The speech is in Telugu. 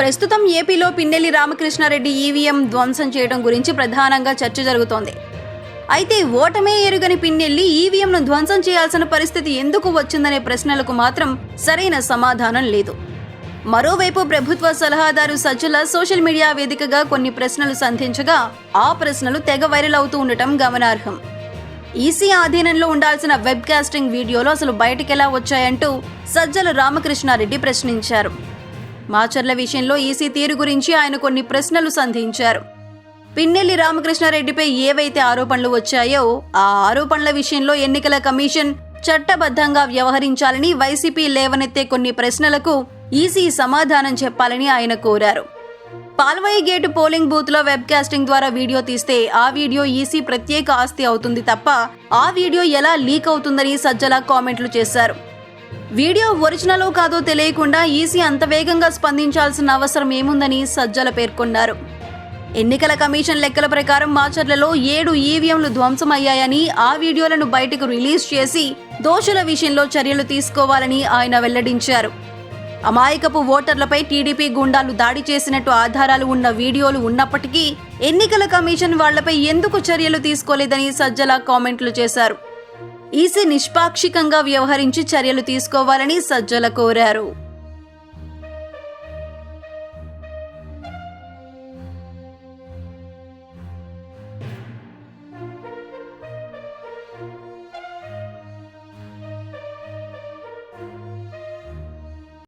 ప్రస్తుతం ఏపీలో పిన్నెల్లి రామకృష్ణారెడ్డి ఈవీఎం ధ్వంసం చేయడం గురించి ప్రధానంగా చర్చ జరుగుతోంది. అయితే ఓటమే ఎరుగని పిన్నెల్లి ఈవీఎంను ధ్వంసం చేయాల్సిన పరిస్థితి ఎందుకు వచ్చిందనే ప్రశ్నలకు మాత్రం సరైన సమాధానం లేదు. మరోవైపు ప్రభుత్వ సలహాదారు సజ్జల సోషల్ మీడియా వేదికగా కొన్ని ప్రశ్నలు సంధించగా ఆ ప్రశ్నలు తెగ వైరల్ అవుతూ ఉండటం గమనార్హం. ఈసీ ఆధీనంలో ఉండాల్సిన వెబ్ కాస్టింగ్ వీడియోలు అసలు బయటికెలా వచ్చాయంటూ సజ్జల రామకృష్ణారెడ్డి ప్రశ్నించారు. మాచర్ల విషయంలో ఈసీ తీరు గురించి ఆయన కొన్ని ప్రశ్నలు సంధించారు. పిన్నెల్లి రామకృష్ణారెడ్డిపై ఏవైతే ఆరోపణలు వచ్చాయో ఆ ఆరోపణల విషయంలో ఎన్నికల కమిషన్ చట్టబద్ధంగా వ్యవహరించాలని వైసీపీ లేవనెత్తే కొన్ని ప్రశ్నలకు ఈసీ సమాధానం చెప్పాలని ఆయన కోరారు. పాల్వాయి గేటు పోలింగ్ బూత్లో వెబ్ కాస్టింగ్ ద్వారా వీడియో తీస్తే ఆ వీడియో ఈసీ ప్రత్యేక ఆస్తి అవుతుంది తప్ప ఆ వీడియో ఎలా లీక్ అవుతుందని సజ్జల కామెంట్లు చేశారు. వీడియో ఒరిజినలో కాదో తెలియకుండా ఈసీ అంత వేగంగా స్పందించాల్సిన అవసరం ఏముందని సజ్జల పేర్కొన్నారు. ఎన్నికల కమిషన్ లెక్కల ప్రకారం మాచర్లలో ఏడు ఈవీఎంలు ధ్వంసమయ్యాయని ఆ వీడియోలను బయటకు రిలీజ్ చేసి దోషుల విషయంలో చర్యలు తీసుకోవాలని ఆయన వెల్లడించారు. అమాయకపు ఓటర్లపై టీడీపీ గుండాలు దాడి చేసినట్టు ఆధారాలు ఉన్న వీడియోలు ఉన్నప్పటికీ ఎన్నికల కమిషన్ వాళ్ళపై ఎందుకు చర్యలు తీసుకోలేదని సజ్జల కామెంట్లు చేశారు. ఈసీ నిష్పాక్షికంగా వ్యవహరించి చర్యలు తీసుకోవాలని సజ్జల కోరారు.